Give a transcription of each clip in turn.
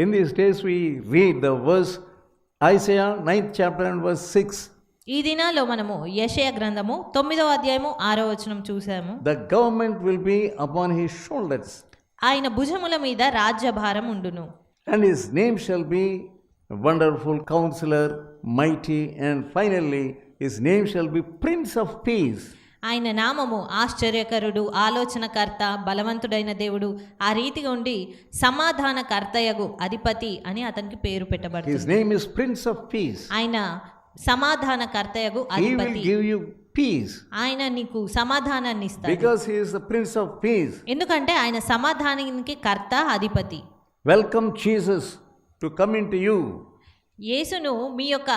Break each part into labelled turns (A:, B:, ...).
A: In these days, we read the verse Isaiah 9th chapter and verse 6.
B: ఈ దినాల్లో మనము యెషయ గ్రంథము తొమ్మిదవ అధ్యాయము ఆరో వచనం చూసాము
A: The government will be upon his shoulders,
B: ఆయన భుజముల మీద రాజ్యభారం ఉండును
A: and his name shall be Wonderful Counselor, Mighty, and finally, his name shall be Prince of Peace.
B: ఆయన నామము ఆశ్చర్యకరుడు ఆలోచనకర్త బలవంతుడైన దేవుడు. ఆ రీతిగా ఉండి సమాధానకర్తయగు అధిపతి అని అతనికి పేరు పెట్టబడుతుంది.
A: Name is Prince of Peace.
B: ఆయన సమాధానకర్తయగు అధిపతి.
A: give you peace.
B: ఆయన నీకు సమాధానాన్ని ఇస్తాడు.
A: Because he is the Prince of Peace.
B: ఎందుకంటే ఆయన సమాధానానికి కర్త అధిపతి.
A: Welcome Jesus to come into you.
B: యేసును మీ యొక్క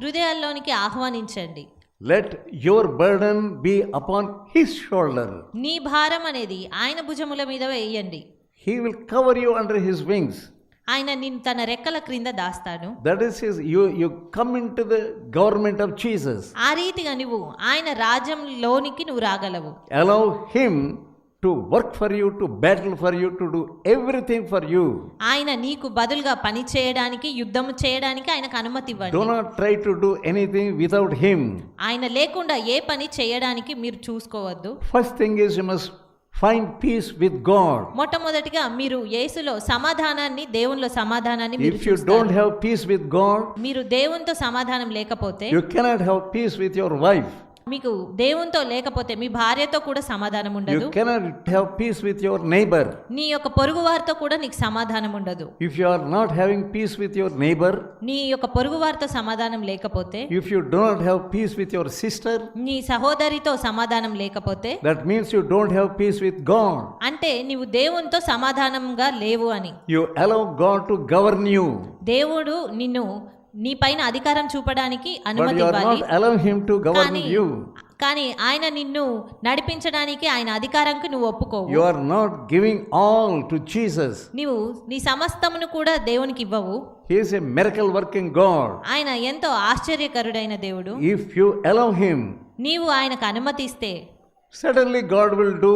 B: హృదయాల్లోనికి ఆహ్వానించండి.
A: Let your burden be upon his shoulder
B: నీ భారం అనేది ఆయన భుజముల మీద వేయండి.
A: He will cover you under his wings
B: ఆయన నిన్ను తన రెక్కల క్రింద దాస్తాడు.
A: That is his you you come into the government of Jesus
B: ఆ రీతిగా నువ్వు ఆయన రాజ్యంలోనికి నువ్వు రాగలవు.
A: Allow him to work for you, to battle for you, to do everything for you.
B: ఆయన నీకు బదులుగా పని చేయడానికి యుద్ధము చేయడానికి ఆయనకు అనుమతి ఇవ్వండి
A: Do not try to do anything without him.
B: ఆయన లేకుండా ఏ పని చేయడానికి మీరు చూసుకోవద్దు
A: First thing is you must find peace with God.
B: మొట్టమొదటిగా మీరు యేసులో సమాధానాన్ని దేవునిలో సమాధానాన్ని మీరు
A: If you
B: చూస్తారు.
A: don't have peace with God,
B: మీరు దేవునితో సమాధానం లేకపోతే
A: you cannot have peace with your wife.
B: మీకు దేవునితో లేకపోతే మీ భార్యతో కూడా సమాధానం ఉండదు.
A: You cannot have peace with your neighbour
B: నీ యొక్క పొరుగు వారితో కూడా నీకు సమాధానం ఉండదు.
A: If you are not having peace with your neighbour
B: నీ యొక్క పొరుగు వారితో సమాధానం లేకపోతే
A: if you don't have peace with your sister
B: నీ సహోదరితో సమాధానం లేకపోతే
A: that means you don't have peace with God
B: అంటే నీవు దేవునితో సమాధానంగా లేవు అని.
A: You allow God to govern you
B: దేవుడు నిన్ను నీ పైన అధికారం చూపడానికి అనుమతి ఇవ్వాలి. కానీ ఆయన నిన్ను నడిపించడానికి ఆయన అధికారంకి నువ్వు ఒప్పుకోవు.
A: You are not giving all to Jesus.
B: నీవు నీ సమస్తమును కూడా దేవునికి ఇవ్వవు.
A: He is a miracle working God.
B: ఆయన ఎంతో ఆశ్చర్యకరుడైన దేవుడు.
A: If you allow Him,
B: నీవు ఆయనకు అనుమతిస్తే
A: certainly God will do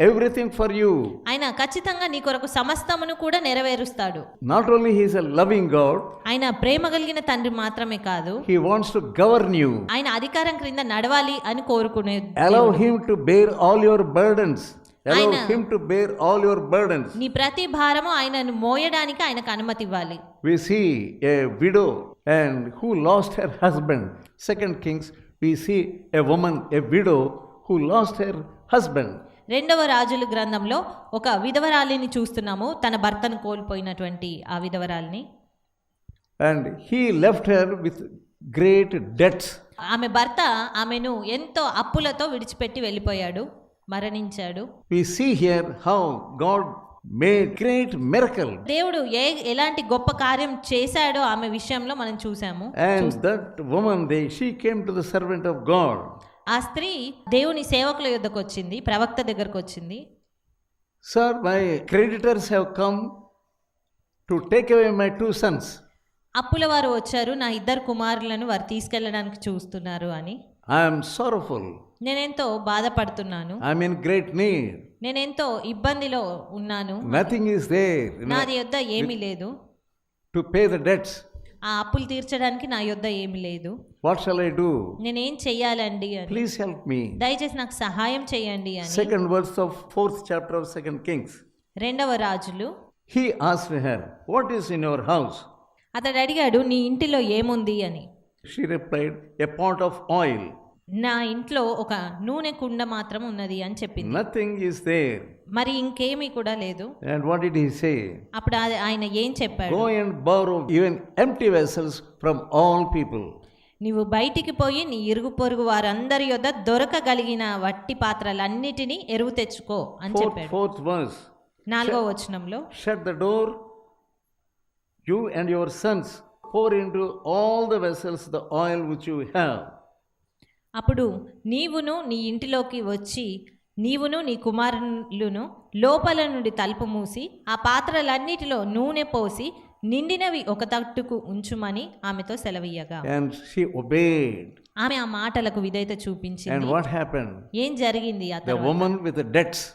A: everything for you.
B: ఆయన ఖచ్చితంగా నీ కొరకు సమస్తమును కూడా నెరవేరుస్తాడు
A: Not only He is a loving God,
B: ఆయన ప్రేమ కలిగిన తండ్రి మాత్రమే కాదు
A: He wants to govern you.
B: ఆయన అధికారం క్రింద నడవాలి అని కోరుకునే
A: Allow Him to bear all your burdens. Allow
B: Aina.
A: Him to bear all your burdens.
B: నీ ప్రతి భారము ఆయనను మోయడానికి ఆయనకు అనుమతి ఇవ్వాలి
A: We see a widow and who lost her husband. Second Kings, we see a woman, a widow who lost her husband
B: రెండవ రాజుల గ్రంథంలో ఒక విధవరాలిని చూస్తున్నాము. తన భర్తను కోల్పోయినటువంటి ఆ విధవరాలిని.
A: And he left her with great debts
B: ఆమె భర్త ఆమెను ఎంతో అప్పులతో విడిచిపెట్టి వెళ్ళిపోయాడు మరణించాడు.
A: We see here how God made great miracle
B: దేవుడు ఏ ఎలాంటి గొప్ప కార్యం చేశాడో ఆమె విషయంలో మనం చూసాము
A: that woman they came to the servant of God
B: ఆ స్త్రీ దేవుని సేవకుల యుద్ధకు వచ్చింది ప్రవక్త దగ్గరకు వచ్చింది
A: Sir, my creditors have come to take away my two sons.
B: అప్పుల వారు వచ్చారు నా ఇద్దరు కుమారులను వారు తీసుకెళ్ళడానికి చూస్తున్నారు అని
A: am sorrowful.
B: నేనెంతో బాధపడుతున్నాను
A: am in great need.
B: నేనెంతో ఇబ్బందిలో ఉన్నాను
A: there you know,
B: నాది యొద్ద ఏమీ లేదు
A: to pay the debts.
B: ఆ అప్పులు తీర్చడానికి నా యొద్ద ఏమి లేదు.
A: వాట్
B: షల్ ఐ చేయాలండి
A: ప్లీజ్ హెల్ప్ మీ
B: దయచేసి నాకు సహాయం చేయండి
A: second verse of fourth chapter of second Kings
B: రెండవ రాజులు.
A: He asked her what is in your house
B: అతడు అడిగాడు నీ ఇంటిలో ఏముంది? అని.
A: She replied a pot of oil
B: నా ఇంట్లో ఒక నూనె కుండ మాత్రం ఉన్నది అని చెప్పింది.
A: నథింగ్ ఇస్ దేర్
B: మరి ఇంకేమీ కూడా లేదు.
A: And what did he say
B: అప్పుడు ఆయన ఏం చెప్పాడు?
A: Go and borrow even empty vessels from all people
B: నువ్వు బయటికి పోయి నీ ఇరుగు పొరుగు వారందరి యొద్ద దొరకగలిగిన వట్టి పాత్రలన్నిటిని ఎరువు తెచ్చుకో అని చెప్పాడు.
A: ఫోర్త్ వర్స్
B: నాలుగో వచనంలో.
A: Shut the door you and your sons pour into all the vessels the oil which you have
B: అప్పుడు నీవును నీ ఇంటిలోకి వచ్చి నీవును నీ కుమారులును లోపల నుండి తలుపు మూసి ఆ పాత్రలన్నిటిలో నూనె పోసి నిండినవి ఒక తట్టుకు ఉంచుమని ఆమెతో సెలవీయగా. ఆమె ఆ మాటలకు విధేయత చూపించింది? ఏం జరిగింది ఆ
A: The
B: తర్వాత
A: woman with the debts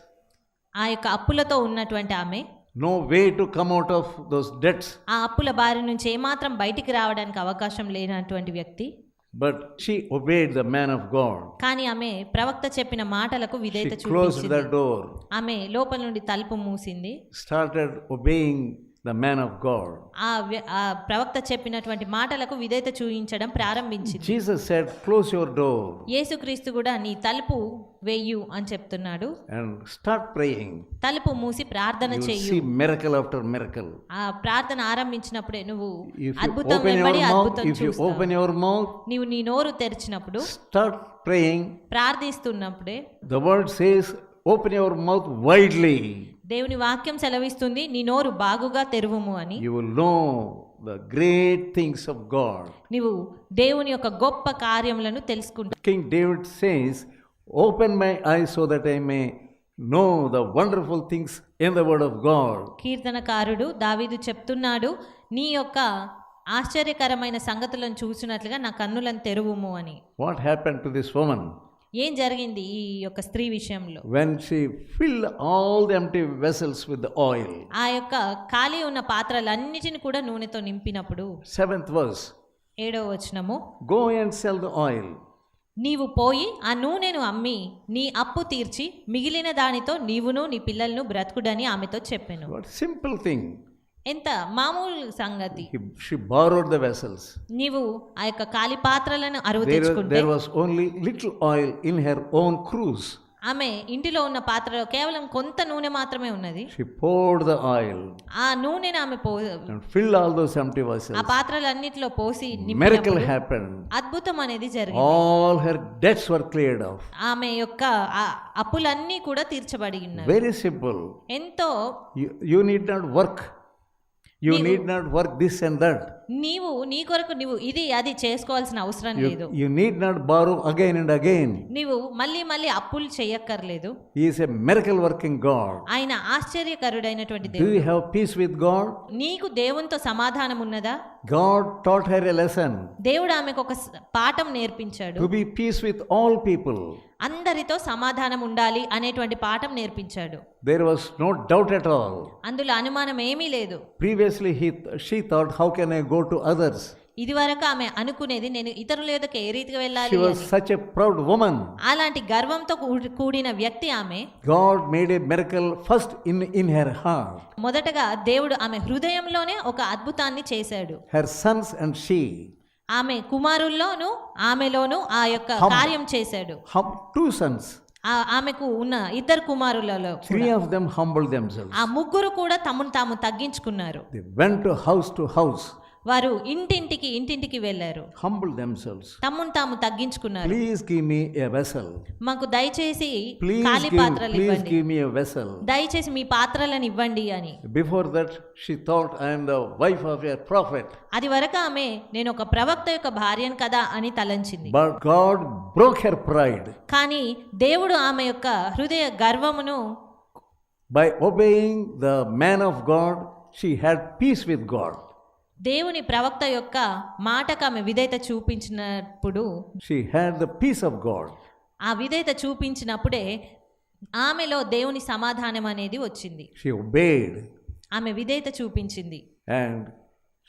B: ఆ యొక్క అప్పులతో ఉన్నటువంటి ఆమె
A: no way to come out of those debts.
B: ఆ అప్పుల బారి నుంచి ఏమాత్రం బయటికి రావడానికి అవకాశం లేనటువంటి వ్యక్తి
A: But she obeyed the man of God.
B: కానీ ఆమె ప్రవక్త చెప్పిన మాటలకు
A: She
B: విధేయత
A: closed
B: చూపించింది
A: the door,
B: ఆమె లోపల నుండి తలుపు మూసింది
A: started obeying the man of God.
B: ఆ వ్య- ప్రవక్త చెప్పినటువంటి మాటలకు విధేయత చూపించడం ప్రారంభించింది
A: Jesus said, Close your door
B: యేసుక్రీస్తు కూడా నీ తలుపు వెయ్యు అని చెప్తున్నాడు
A: and start praying.
B: తలుపు మూసి ప్రార్థన చెయ్యు
A: see miracle after miracle.
B: ఆ ప్రార్థన ఆరంభించినప్పుడే నువ్వు అద్భుతం వెంబడి అద్భుతం
A: if you
B: చూస్తావు
A: open your mouth,
B: నీవు నీ నోరు తెరిచినప్పుడు
A: start praying.
B: ప్రార్థిస్తున్నప్పుడే
A: The word says, Open your mouth widely.
B: దేవుని వాక్యం సెలవిస్తుంది నీ నోరు బాగుగా తెరువుము అని.
A: You know the great things of God
B: నీవు దేవుని యొక్క గొప్ప కార్యములను తెలుసుకుంటావు
A: King David says open my eye so that I may know the wonderful things in the word of God
B: కీర్తనకారుడు దావీదు చెప్తున్నాడు నీ యొక్క ఆశ్చర్యకరమైన సంగతులను చూసినట్లుగా నా కన్నులను తెరువుము అని.
A: What happen to this woman
B: ఏం జరిగింది ఈ యొక్క స్త్రీ విషయంలో
A: When she filled all the empty vessels with the oil.
B: ఆ యొక్క ఖాళీ ఉన్న పాత్రలన్నిటిని కూడా నూనెతో నింపినప్పుడు
A: Seventh verse
B: ఏడవ వచనము
A: Go and sell the oil.
B: నీవు పోయి ఆ నూనెను అమ్మి నీ అప్పు తీర్చి మిగిలిన దానితో నీవును నీ పిల్లలను బ్రతుకుడని ఆమెతో చెప్పాను
A: simple thing.
B: ఎంత? మామూలు సంగతి.
A: షీ బారోడ్ ద వెసల్స్
B: నీవు ఆ యొక్క కాలి పాత్రలను అరువు
A: only little oil in her own cruse
B: ఆమె ఇంటిలో ఉన్న పాత్రలో కేవలం కొంత నూనె మాత్రమే ఉన్నది.
A: షీ ద ఆయిల్
B: ఆ నూనెని ఆమె
A: fill all those empty vessels ఆ
B: పాత్రలన్నిటిలో పోసి మిరకల్
A: హ్యాపెన్
B: అద్భుతం అనేది జరిగింది.
A: All her debts were cleared off
B: ఆమె యొక్క అప్పులన్నీ కూడా తీర్చబడి
A: వెరీ సింపుల్
B: ఎంతో
A: you need not work You need not work this and that.
B: నీవు నీ కొరకు నీవు ఇది అది చేసుకోవాల్సిన అవసరం లేదు.
A: You need not borrow again and again
B: నీవు మళ్ళీ మళ్ళీ అప్పులు చేయక్కర్లేదు.
A: He is a miracle working God
B: ఆయన ఆశ్చర్యకరుడైనటువంటి దేవుడు.
A: You have peace with God
B: నీకు దేవునితో సమాధానం ఉన్నదా?
A: God taught her a lesson
B: దేవుడు ఆమెకు ఒక పాఠం నేర్పించాడు.
A: To be peace with all people
B: అందరితో సమాధానం ఉండాలి అనేటువంటి పాఠం నేర్పించాడు.
A: There was no doubt at all
B: అందులో అనుమానం ఏమీ లేదు.
A: Previously he she thought how can I go go to others
B: ఇది వరకు ఆమె అనుకునేది నేను ఇతరుల యొక్క ఏ రీతిగా వెళ్ళాలి
A: సచ్ ఎ ప్రౌడ్ ఉమెన్
B: అలాంటి గర్వంతో కూడిన వ్యక్తి ఆమె.
A: God made a miracle first in in her heart
B: మొదటగా దేవుడు ఆమె హృదయంలోనే ఒక అద్భుతాన్ని చేశాడు.
A: హర్ సన్స్ అండ్ షీ
B: ఆమె కుమారుల్లోనూ ఆమెలోనూ ఆ యొక్క కార్యం చేశాడు.
A: హౌ టూ
B: సన్స్ ఆమెకు ఉన్న ఇద్దరు కుమారులలో
A: three of them humble them
B: ఆ ముగ్గురు కూడా తమను తాము తగ్గించుకున్నారు.
A: They went house to house
B: వారు ఇంటింటికి ఇంటింటికి వెళ్ళారు.
A: హంబుల్ దెమ్సెల్వ్స్
B: తమ్ముని తాము తగ్గించుకున్నారు.
A: Please give me a vessel
B: మాకు దయచేసి ఖాళీ పాత్రలు ఇవ్వండి.
A: Please give me a vessel
B: దయచేసి మీ పాత్రలను ఇవ్వండి అని.
A: Before that she thought I am the wife of your prophet
B: అది వరకు ఆమె నేను ఒక ప్రవక్త యొక్క భార్యను కదా అని తలంచింది.
A: But God broke her pride
B: కానీ దేవుడు ఆమె యొక్క హృదయ గర్వమును
A: by obeying the man of God she had peace with God
B: దేవుని ప్రవక్త యొక్క మాటకు ఆమె విధేయత చూపించినప్పుడు
A: She had the peace of God.
B: ఆ విధేయత చూపించినప్పుడే ఆమెలో దేవుని సమాధానం అనేది వచ్చింది
A: She obeyed
B: ఆమె విధేయత చూపించింది
A: and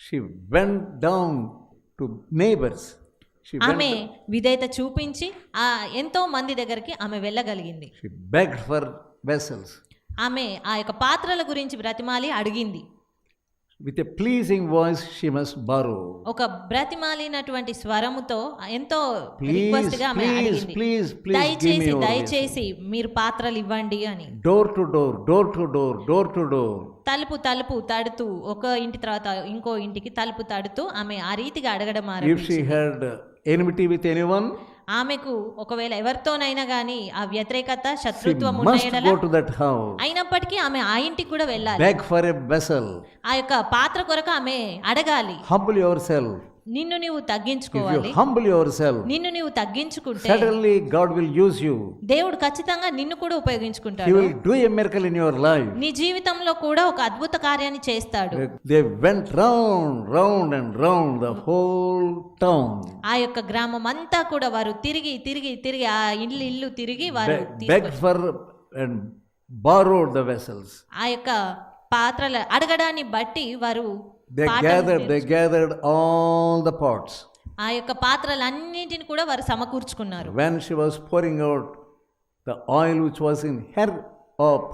A: she went down to neighbors. She
B: ఆమె విధేయత చూపించి ఆ ఎంతో మంది దగ్గరికి ఆమె వెళ్ళగలిగింది
A: she begged for vessels.
B: ఆమె ఆ యొక్క పాత్రల గురించి బ్రతిమాలి అడిగింది
A: with a pleasing voice she must borrow.
B: ఒక బ్రతిమాలినటువంటి స్వరముతో ఎంతో రిక్వెస్ట్
A: ప్లీజ్ ప్లీజ్
B: దయచేసి దయచేసి మీరు పాత్రలు ఇవ్వండి అని.
A: Door to door door to door door to door
B: తలుపు తలుపు తడుతూ ఒక ఇంటి తర్వాత ఇంకో ఇంటికి తలుపు తడుతూ ఆమె ఆ రీతిగా అడగడం ఆరంభించింది.
A: ఇఫ్
B: ఆమెకు ఒకవేళ ఎవరితోనైనా గానీ ఆ వ్యతిరేకత శత్రుత్వం అయినప్పటికీ ఆమె ఆ ఇంటికి కూడా వెళ్ళాలి.
A: A vessel,
B: ఆ యొక్క పాత్ర కొరకు ఆమె అడగాలి.
A: Humble yourself.
B: నిన్ను నీవు తగ్గించుకోవాలి
A: యు హంబుల్ యువర్ సెల్ఫ్
B: నిన్ను నీవు తగ్గించుకుంటే
A: suddenly God will use you
B: దేవుడు ఖచ్చితంగా నిన్ను కూడా ఉపయోగించుకుంటాడు.
A: He will do a miracle in your life
B: నీ జీవితంలో కూడా ఒక అద్భుత కార్యాన్ని చేస్తాడు.
A: They went round round and round the whole town
B: ఆ యొక్క గ్రామం అంతా కూడా వారు తిరిగి తిరిగి తిరిగి ఆ ఇల్లు ఇల్లు తిరిగి వారు
A: beg for and borrowed the vessels
B: ఆ యొక్క పాత్రల అడగడాన్ని బట్టి వారు
A: they gather they gather all the parts
B: ఆ యొక్క పాత్రలన్నింటిని కూడా వారు సమకూర్చుకున్నారు.
A: When she was pouring out the oil which was in her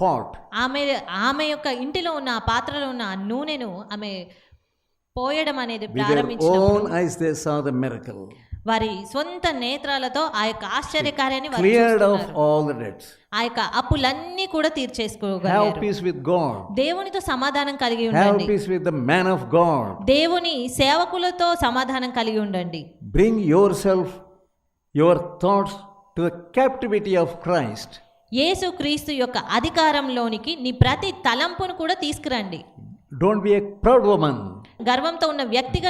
A: pot
B: ఆమె ఆమె యొక్క ఇంటిలో ఉన్న ఆ పాత్రలో ఉన్న ఆ నూనెను ఆమె పోయడం అనేది ప్రారంభించినప్పుడు
A: eyes they saw the miracle
B: వారి సొంత నేత్రాలతో ఆ యొక్క ఆశ్చర్యకార్యాన్ని
A: క్లియర్డ్ ఆల్
B: ఆ యొక్క అప్పులన్నీ కూడా తీర్చేసుకోగలరు
A: పీస్ విత్ గాడ్
B: దేవునితో సమాధానం కలిగి ఉండండి.
A: Peace with the man of God
B: దేవుని సేవకులతో సమాధానం కలిగి ఉండండి.
A: Bring your self your thoughts to the captivity of Christ
B: Yesu Kristu యొక్క అధికారంలోనికి నీ ప్రతి తలంపును కూడా తీసుకురండి.
A: Don't be a proud woman
B: గర్వంతో ఉన్న
A: వ్యక్తి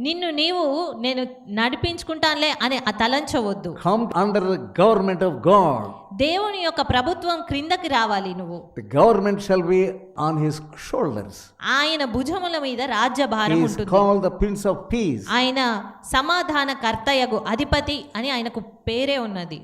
B: నిన్ను నీవు నేను నడిపించుకుంటానులే అని తలంచవద్దు.
A: గవర్నమెంట్ ఆఫ్ గాడ్
B: దేవుని యొక్క ప్రభుత్వం క్రిందకి రావాలి నువ్వు.
A: Government shall on his shoulders
B: ఆయన భుజముల మీద
A: రాజ్యభారం
B: ఉంటుంది.
A: Call the prince of peace
B: ఆయన సమాధానకర్తయగు అధిపతి అని ఆయనకు పేరే ఉన్నది.